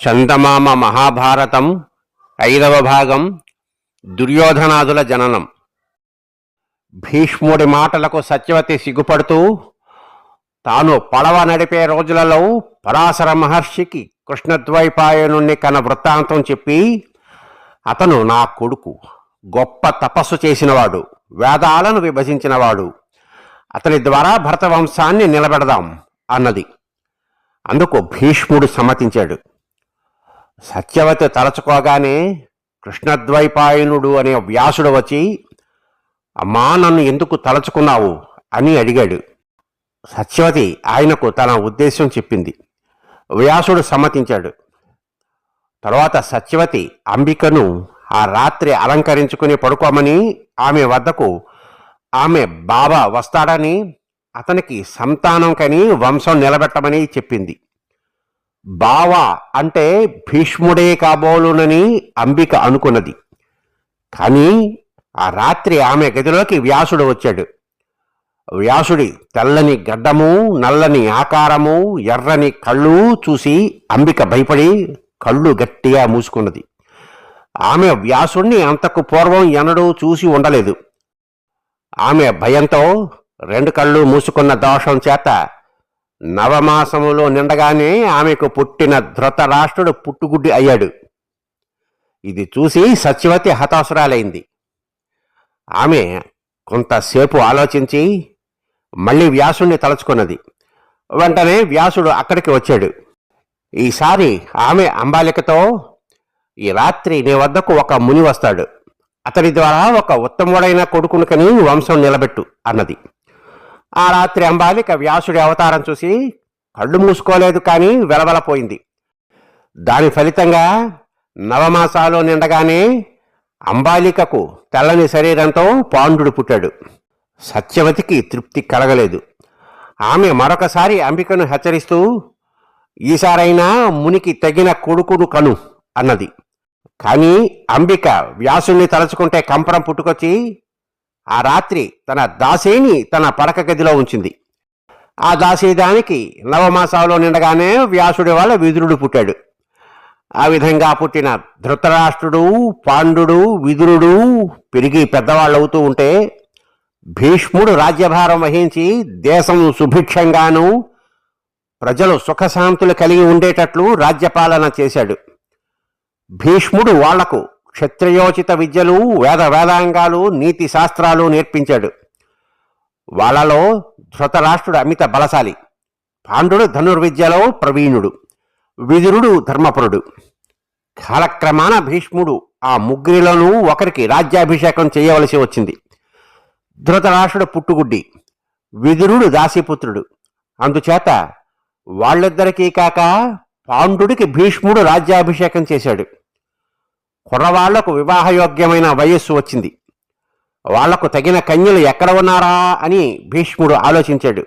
చందమామ మహాభారతం ఐదవ భాగం దుర్యోధనాదుల జననం. భీష్ముడి మాటలకు సత్యవతి సిగ్గుపడుతూ తాను పడవ నడిపే రోజులలో పరాశర మహర్షికి కృష్ణద్వైపాయనుణ్ణి కన వృత్తాంతం చెప్పి అతను నా కొడుకు గొప్ప తపస్సు చేసినవాడు వేదాలను విభజించినవాడు అతని ద్వారా భరతవంశాన్ని నిలబెడదాం అన్నది. అందుకు భీష్ముడు సమ్మతించాడు. సత్యవతి తలచుకోగానే కృష్ణద్వైపాయనుడు అనే వ్యాసుడు వచ్చి అమ్మా నన్ను ఎందుకు తలచుకున్నావు? అని అడిగాడు. సత్యవతి ఆయనకు తన ఉద్దేశం చెప్పింది. వ్యాసుడు సమ్మతించాడు. తర్వాత సత్యవతి అంబికను ఆ రాత్రి అలంకరించుకుని పడుకోమని ఆమె వద్దకు ఆమె బాబా వస్తాడని అతనికి సంతానం కని వంశం నిలబెట్టమని చెప్పింది. బావ అంటే భీష్ముడే కాబోలునని అంబిక అనుకున్నది. కానీ ఆ రాత్రి ఆమె గదిలోకి వ్యాసుడు వచ్చాడు. వ్యాసుడి తెల్లని గడ్డము నల్లని ఆకారము ఎర్రని కళ్ళు చూసి అంబిక భయపడి కళ్ళు గట్టిగా మూసుకున్నది. ఆమె వ్యాసుణ్ణి అంతకు పూర్వం ఎన్నడూ చూసి ఉండలేదు. ఆమె భయంతో రెండు కళ్ళు మూసుకున్న దోషం చేత నవమాసములో నిండగానే ఆమెకు పుట్టిన ధృతరాష్ట్రుడు పుట్టుగుడ్డి అయ్యాడు. ఇది చూసి సత్యవతి హతాశురాలైంది. ఆమె కొంతసేపు ఆలోచించి మళ్ళీ వ్యాసుణ్ణి తలుచుకున్నది. వెంటనే వ్యాసుడు అక్కడికి వచ్చాడు. ఈసారి ఆమె అంబాలికతో ఈ రాత్రి నీ వద్దకు ఒక ముని వస్తాడు. అతడి ద్వారా ఒక ఉత్తముడైన కొడుకును కని వంశం నిలబెట్టు అన్నది. ఆ రాత్రి అంబాలిక వ్యాసుడి అవతారం చూసి కళ్ళు మూసుకోలేదు కానీ వెలవలపోయింది. దాని ఫలితంగా నవమాసాలు నిండగానే అంబాలికకు తెల్లని శరీరంతో పాండుడు పుట్టాడు. సత్యవతికి తృప్తి కలగలేదు. ఆమె మరొకసారి అంబికను హెచ్చరిస్తూ ఈసారైనా మునికి తగిన కొడుకును కను అన్నది. కానీ అంబిక వ్యాసుణ్ణి తలుచుకుంటే కంపరం పుట్టుకొచ్చి ఆ రాత్రి తన దాసేని తన పడక గదిలో ఉంచింది. ఆ దాసీదానికి నవమాసాలు నిండగానే వ్యాసుడి వాళ్ళ విదురుడు పుట్టాడు. ఆ విధంగా పుట్టిన ధృతరాష్ట్రుడు పాండుడు విదురుడు పెరిగి పెద్దవాళ్ళు అవుతూ ఉంటే భీష్ముడు రాజ్యభారం వహించి దేశం సుభిక్షంగాను ప్రజలు సుఖశాంతులు కలిగి ఉండేటట్లు రాజ్యపాలన చేశాడు. భీష్ముడు వాళ్ళకు క్షత్రియోచిత విద్యలు వేద వేదాంగాలు నీతి శాస్త్రాలు నేర్పించాడు. వాళ్ళలో ధృతరాష్ట్రుడు అమిత బలశాలి పాండుడు ధనుర్విద్యలో ప్రవీణుడు విదురుడు ధర్మపురుడు. కాలక్రమాన భీష్ముడు ఆ ముగ్గురిలోనూ ఒకరికి రాజ్యాభిషేకం చేయవలసి వచ్చింది. ధృతరాష్ట్రుడు పుట్టుగుడ్డి విదురుడు దాసీపుత్రుడు. అందుచేత వాళ్ళిద్దరికీ కాక పాండుడికి భీష్ముడు రాజ్యాభిషేకం చేశాడు. కుర్రవాళ్ళకు వివాహయోగ్యమైన వయస్సు వచ్చింది. వాళ్ళకు తగిన కన్యలు ఎక్కడ ఉన్నారా అని భీష్ముడు ఆలోచించాడు.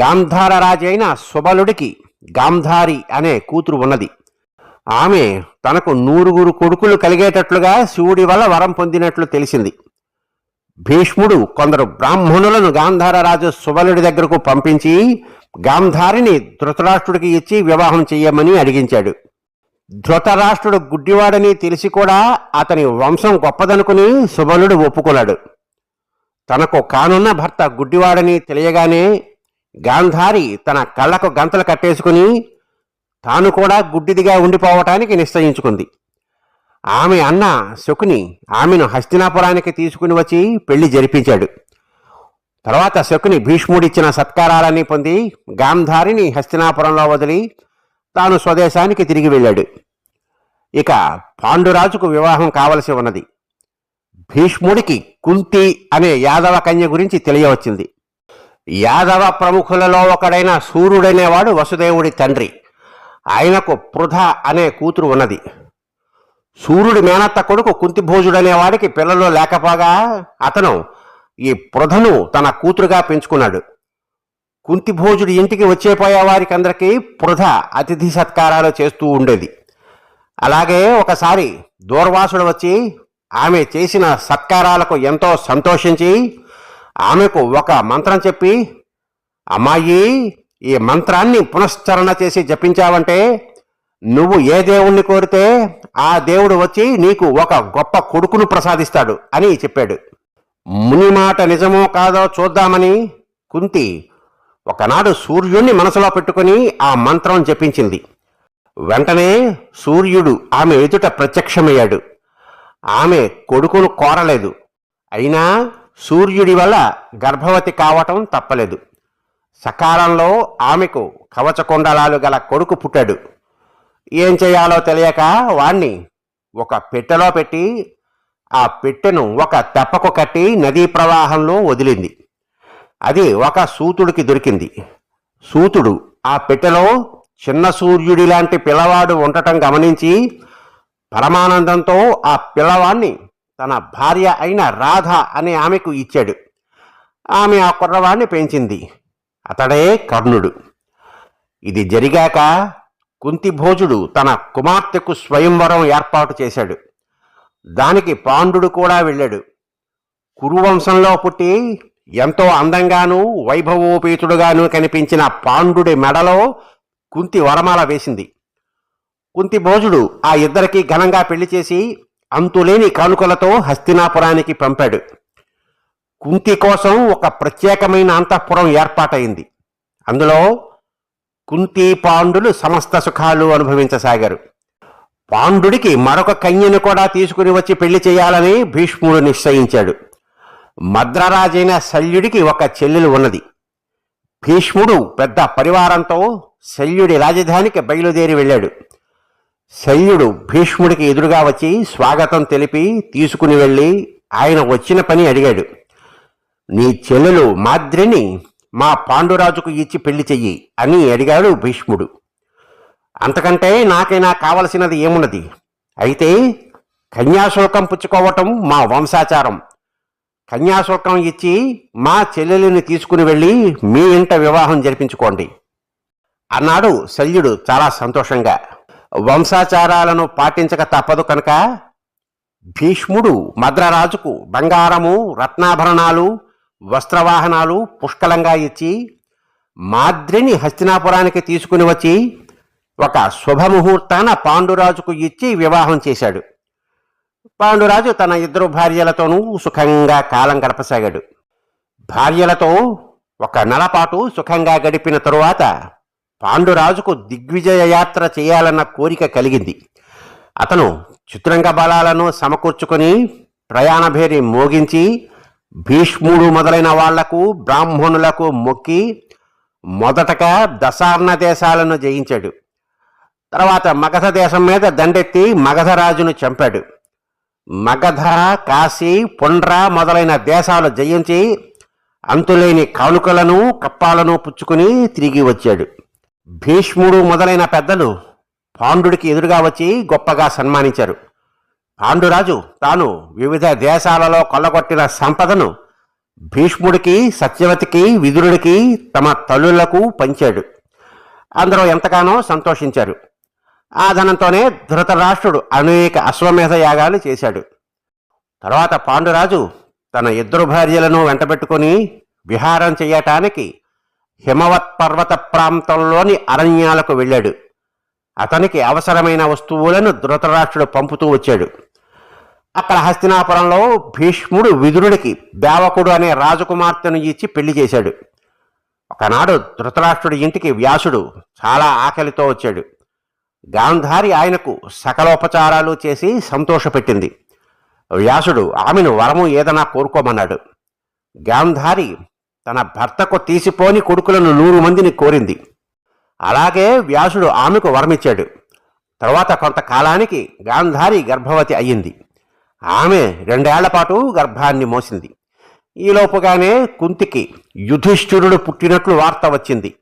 గాంధార రాజైన సుబలుడికి గాంధారి అనే కూతురు ఉన్నది. ఆమె తనకు నూరుగురు కొడుకులు కలిగేటట్లుగా శివుడి వల్ల వరం పొందినట్లు తెలిసింది. భీష్ముడు కొందరు బ్రాహ్మణులను గాంధార రాజు సుబలుడి దగ్గరకు పంపించి గాంధారిని ధృతరాష్ట్రుడికి ఇచ్చి వివాహం చెయ్యమని అడిగించాడు. ధృతరాష్ట్రుడు గుడ్డివాడని తెలిసి కూడా అతని వంశం గొప్పదనుకుని సుబలుడు ఒప్పుకున్నాడు తనకు కానున్న భర్త గుడ్డివాడని తెలియగానే గాంధారి తన కళ్ళకు గంతలు కట్టేసుకుని తాను కూడా గుడ్డిదిగా ఉండిపోవటానికి నిశ్చయించుకుంది. ఆమె అన్న శకుని ఆమెను హస్తినాపురానికి తీసుకుని వచ్చి పెళ్ళి జరిపించాడు. తర్వాత శకుని భీష్ముడిచ్చిన సత్కారాలన్నీ పొంది గాంధారిని హస్తినాపురంలో వదిలి తాను స్వదేశానికి తిరిగి వెళ్ళాడు. ఇక పాండురాజుకు వివాహం కావలసి ఉన్నది. భీష్ముడికి కుంతి అనే యాదవ కన్య గురించి తెలియవచ్చింది. యాదవ ప్రముఖులలో ఒకడైన సూర్యుడనేవాడు వసుదేవుడి తండ్రి. ఆయనకు పృథ అనే కూతురు ఉన్నది. సూర్యుడి మేనత్త కొడుకు కుంతిభోజుడనేవాడికి పిల్లలు లేకపోగా అతను ఈ పృథను తన కూతురుగా పెంచుకున్నాడు. కుంతిభోజుడి ఇంటికి వచ్చేపోయే వారికి అందరికీ పృథ అతిథి సత్కారాలు చేస్తూ ఉండేది. అలాగే ఒకసారి దూర్వాసుడు వచ్చి ఆమె చేసిన సత్కారాలకు ఎంతో సంతోషించి ఆమెకు ఒక మంత్రం చెప్పి అమ్మాయి ఈ మంత్రాన్ని పునశ్చరణ చేసి జపించావంటే నువ్వు ఏ దేవుణ్ణి కోరితే ఆ దేవుడు వచ్చి నీకు ఒక గొప్ప కొడుకును ప్రసాదిస్తాడు అని చెప్పాడు. ముని మాట నిజమో కాదో చూద్దామని కుంతి ఒకనాడు సూర్యుణ్ణి మనసులో పెట్టుకుని ఆ మంత్రం జపించింది. వెంటనే సూర్యుడు ఆమె ఎదుట ప్రత్యక్షమయ్యాడు. ఆమె కొడుకును కోరలేదు. అయినా సూర్యుడి వల్ల గర్భవతి కావటం తప్పలేదు. సకాలంలో ఆమెకు కవచకుండలాలు గల కొడుకు పుట్టాడు. ఏం చేయాలో తెలియక వాణ్ణి ఒక పెట్టెలో పెట్టి ఆ పెట్టెను ఒక తెప్పకు కట్టి నదీ ప్రవాహంలో వదిలింది. అది ఒక సూతుడికి దొరికింది. సూతుడు ఆ పెట్టెలో చిన్న సూర్యుడి లాంటి పిల్లవాడు ఉండటం గమనించి పరమానందంతో ఆ పిల్లవాణ్ణి తన భార్య అయిన రాధ అనే ఆమెకు ఇచ్చాడు. ఆమె ఆ కుర్రవాణ్ణి పెంచింది. అతడే కర్ణుడు. ఇది జరిగాక కుంతిభోజుడు తన కుమార్తెకు స్వయంవరం ఏర్పాటు చేశాడు. దానికి పాండుడు కూడా వెళ్ళాడు. కురువంశంలో పుట్టి ఎంతో అందంగాను వైభవోపేతుడుగాను కనిపించిన పాండుడి మెడలో కుంతి వరమాల వేసింది. కుంతి భోజుడు ఆ ఇద్దరికి ఘనంగా పెళ్ళి చేసి అంతులేని కానుకలతో హస్తినాపురానికి పంపాడు. కుంతి కోసం ఒక ప్రత్యేకమైన అంతఃపురం ఏర్పాటైంది అందులో కుంతి పాండులు సమస్త సుఖాలు అనుభవించసాగారు. పాండుడికి మరొక కన్యను కూడా తీసుకుని వచ్చి పెళ్ళి చేయాలని భీష్ముడు నిశ్చయించాడు. మద్రరాజైన శల్యుడికి ఒక చెల్లెలు ఉన్నది. భీష్ముడు పెద్ద పరివారంతో శల్యుడి రాజధానికి బయలుదేరి వెళ్ళాడు. శల్యుడు భీష్ముడికి ఎదురుగా వచ్చి స్వాగతం తెలిపి తీసుకుని వెళ్ళి ఆయన వచ్చిన పని అడిగాడు. నీ చెల్లెలు మాద్రిని మా పాండురాజుకు ఇచ్చి పెళ్ళి చెయ్యి అని అడిగాడు భీష్ముడు. అంతకంటే నాకైనా కావలసినది ఏమున్నది? అయితే కన్యాశుల్కం పుచ్చుకోవటం మా వంశాచారం. కన్యాశుల్కం ఇచ్చి మా చెల్లెలిని తీసుకుని వెళ్ళి మీ ఇంట వివాహం జరిపించుకోండి. అన్నాడు శల్యుడు చాలా సంతోషంగా. వంశాచారాలను పాటించక తప్పదు కనుక భీష్ముడు మద్రరాజుకు బంగారము రత్నాభరణాలు వస్త్రవాహనాలు పుష్కలంగా ఇచ్చి మాద్రిని హస్తినాపురానికి తీసుకుని వచ్చి ఒక శుభముహూర్తాన పాండురాజుకు ఇచ్చి వివాహం చేశాడు. పాండురాజు తన ఇద్దరు భార్యలతోనూ సుఖంగా కాలం గడపసాగాడు. భార్యలతో ఒక నెలపాటు సుఖంగా గడిపిన తరువాత పాండురాజుకు దిగ్విజయ యాత్ర చేయాలన్న కోరిక కలిగింది. అతను చిత్రంగ బలాలను సమకూర్చుకొని ప్రయాణభేరి మోగించి భీష్ముడు మొదలైన వాళ్ళకు బ్రాహ్మణులకు మొక్కి మొదటగా దశార్ణ దేశాలను జయించాడు. తర్వాత మగధ దేశం మీద దండెత్తి మగధరాజును చంపాడు. మగధ కాశీ పుండ్ర మొదలైన దేశాలు జయించి అంతులేని కానుకలను కప్పాలను పుచ్చుకుని తిరిగి వచ్చాడు. భీష్ముడు మొదలైన పెద్దలు పాండుడికి ఎదురుగా వచ్చి గొప్పగా సన్మానించారు. పాండురాజు తాను వివిధ దేశాలలో కొల్లగొట్టిన సంపదను భీష్ముడికి సత్యవతికి విదురుడికి తమ తల్లులకు పంచాడు. అందరూ ఎంతగానో సంతోషించారు. ఆ ధనంతోనే ధృతరాష్ట్రుడు అనేక అశ్వమేధ యాగాలు చేశాడు. తర్వాత పాండురాజు తన ఇద్దరు భార్యలను వెంటబెట్టుకుని విహారం చేయటానికి హిమవత్ పర్వత ప్రాంతంలోని అరణ్యాలకు వెళ్ళాడు. అతనికి అవసరమైన వస్తువులను ధృతరాష్ట్రుడు పంపుతూ వచ్చాడు. అక్కడ హస్తినాపురంలో భీష్ముడు విదురుడికి దేవకుడు అనే రాజకుమార్తెను ఇచ్చి పెళ్ళి చేశాడు. ఒకనాడు ధృతరాష్ట్రుడి ఇంటికి వ్యాసుడు చాలా ఆకలితో వచ్చాడు. గాంధారి ఆయనకు సకలోపచారాలు చేసి సంతోషపెట్టింది. వ్యాసుడు ఆమెను వరము ఏదైనా కోరుకోమన్నాడు. గాంధారి తన భర్తకు తీసిపోని కొడుకులను నూరు మందిని కోరింది. అలాగే వ్యాసుడు ఆమెకు వరమిచ్చాడు. తర్వాత కొంతకాలానికి గాంధారి గర్భవతి అయ్యింది. ఆమె రెండేళ్ళ పాటు గర్భాన్ని మోసింది. ఈలోపుగానే కుంతికి యుధిష్ఠిరుడు పుట్టినట్లు వార్త వచ్చింది.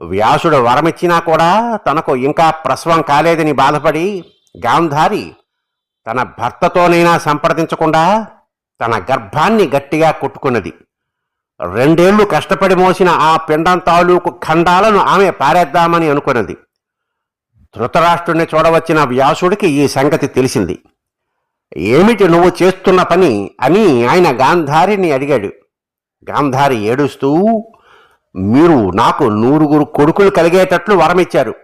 వ్యాసుడు వరమిచ్చినా కూడా తనకు ఇంకా ప్రసవం కాలేదని బాధపడి గాంధారి తన భర్తతోనైనా సంప్రదించకుండా తన గర్భాన్ని గట్టిగా కొట్టుకున్నది. రెండేళ్ళు కష్టపడి మోసిన ఆ పిండం తాలూకు ఖండాలను ఆమె పారేద్దామని అనుకున్నది. ధృతరాష్ట్రుణ్ణి చూడవచ్చిన వ్యాసుడికి ఈ సంగతి తెలిసింది. ఏమిటి నువ్వు చేస్తున్న పని అని ఆయన గాంధారిని అడిగాడు. గాంధారి ఏడుస్తూ మీరు నాకు నూరుగురు కొడుకులు కలిగేటట్లు వరమిచ్చారు.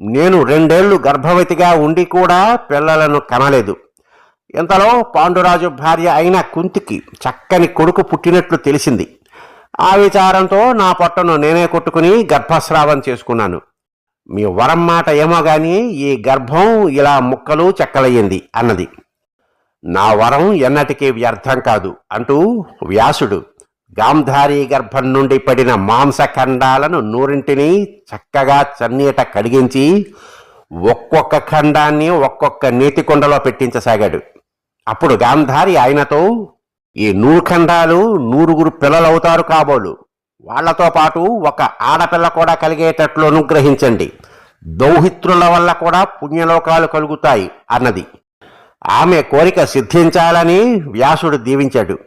నేను రెండేళ్ళు గర్భవతిగా ఉండి కూడా పిల్లలను కనలేదు. ఇంతలో పాండురాజు భార్య అయిన కుంతికి చక్కని కొడుకు పుట్టినట్లు తెలిసింది. ఆ విచారంతో నా పొట్టను నేనే కొట్టుకుని గర్భస్రావం చేసుకున్నాను. మీ వరం మాట ఏమో గాని ఈ గర్భం ఇలా ముక్కలు చెక్కలయ్యింది అన్నది. నా వరం ఎన్నటికీ వ్యర్థం కాదు అంటూ వ్యాసుడు గాంధారీ గర్భం నుండి పడిన మాంసఖండాలను నూరింటిని చక్కగా చన్నీట కడిగించి ఒక్కొక్క ఖండాన్ని ఒక్కొక్క నీటి కుండలో పెట్టించసాగాడు. అప్పుడు గాంధారి ఆయనతో ఈ నూరు ఖండాలు నూరుగురు పిల్లలవుతారు కాబోలు. వాళ్ళతో పాటు ఒక ఆడపిల్ల కూడా కలిగేటట్లు అనుగ్రహించండి. దౌహిత్రుల వల్ల కూడా పుణ్యలోకాలు కలుగుతాయి అన్నది. ఆమె కోరిక సిద్ధించాలని వ్యాసుడు దీవించాడు.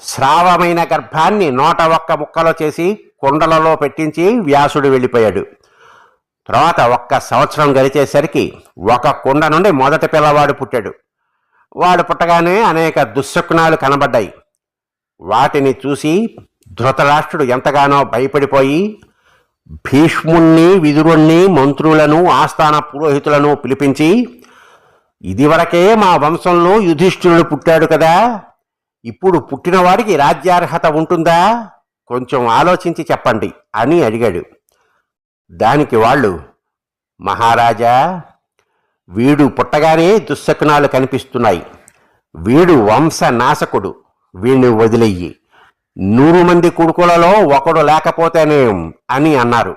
స్రావమైన గర్భాన్ని నోట ఒక్క ముక్కలో చేసి కుండలలో పెట్టించి వ్యాసుడు వెళ్ళిపోయాడు. తర్వాత ఒక్క సంవత్సరం గడిచేసరికి ఒక కుండ నుండి మొదటి పిల్లవాడు పుట్టాడు. వాడు పుట్టగానే అనేక దుశ్శకునాలు కనబడ్డాయి. వాటిని చూసి ధృతరాష్ట్రుడు ఎంతగానో భయపడిపోయి భీష్ముణ్ణి విదురుణ్ణి మంత్రులను ఆస్థాన పురోహితులను పిలిపించి ఇదివరకే మా వంశంలో యుధిష్ఠిరుడు పుట్టాడు కదా ఇప్పుడు పుట్టినవాడికి రాజ్యార్హత ఉంటుందా? కొంచెం ఆలోచించి చెప్పండి అని అడిగాడు. దానికి వాళ్ళు మహారాజా వీడు పుట్టగానే దుశ్శకునాలు కనిపిస్తున్నాయి. వీడు వంశనాశకుడు. వీణ్ణి వదిలెయ్యి నూరు మంది కొడుకులలో ఒకడు లేకపోతేనేం? అని అన్నారు.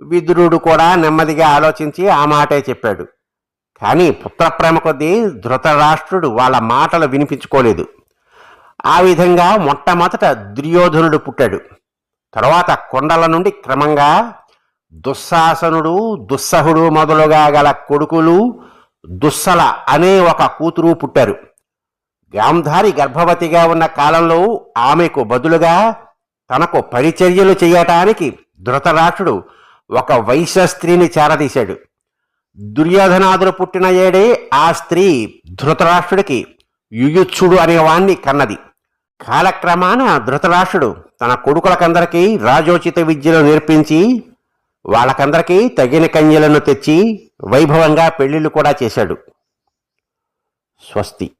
విదురుడు కూడా నెమ్మదిగా ఆలోచించి ఆ మాటే చెప్పాడు. కానీ పుత్రప్రేమ కొద్దీ ధృతరాష్ట్రుడు వాళ్ళ మాటలు వినిపించుకోలేదు. ఆ విధంగా మొట్టమొదట దుర్యోధనుడు పుట్టాడు. తర్వాత కొండల నుండి క్రమంగా దుస్శాసనుడు దుస్సహుడు మొదలుగా గల కొడుకులు దుస్సల అనే ఒక కూతురు పుట్టారు. గాంధారి గర్భవతిగా ఉన్న కాలంలో ఆమెకు బదులుగా తనకు పరిచర్యలు చేయటానికి ధృతరాష్ట్రుడు ఒక వైశ్య స్త్రీని చేరదీశాడు. దుర్యోధనాదులు పుట్టిన ఏడే ఆ స్త్రీ ధృతరాష్ట్రుడికి యుయుత్సుడు అనేవాణ్ణి కన్నది. కాలక్రమాన ధృతరాష్ట్రుడు తన కొడుకులకందరికీ రాజోచిత విద్యలు నేర్పించి వాళ్ళకందరికీ తగిన కన్యలను తెచ్చి వైభవంగా పెళ్ళిళ్ళు కూడా చేశాడు. స్వస్తి.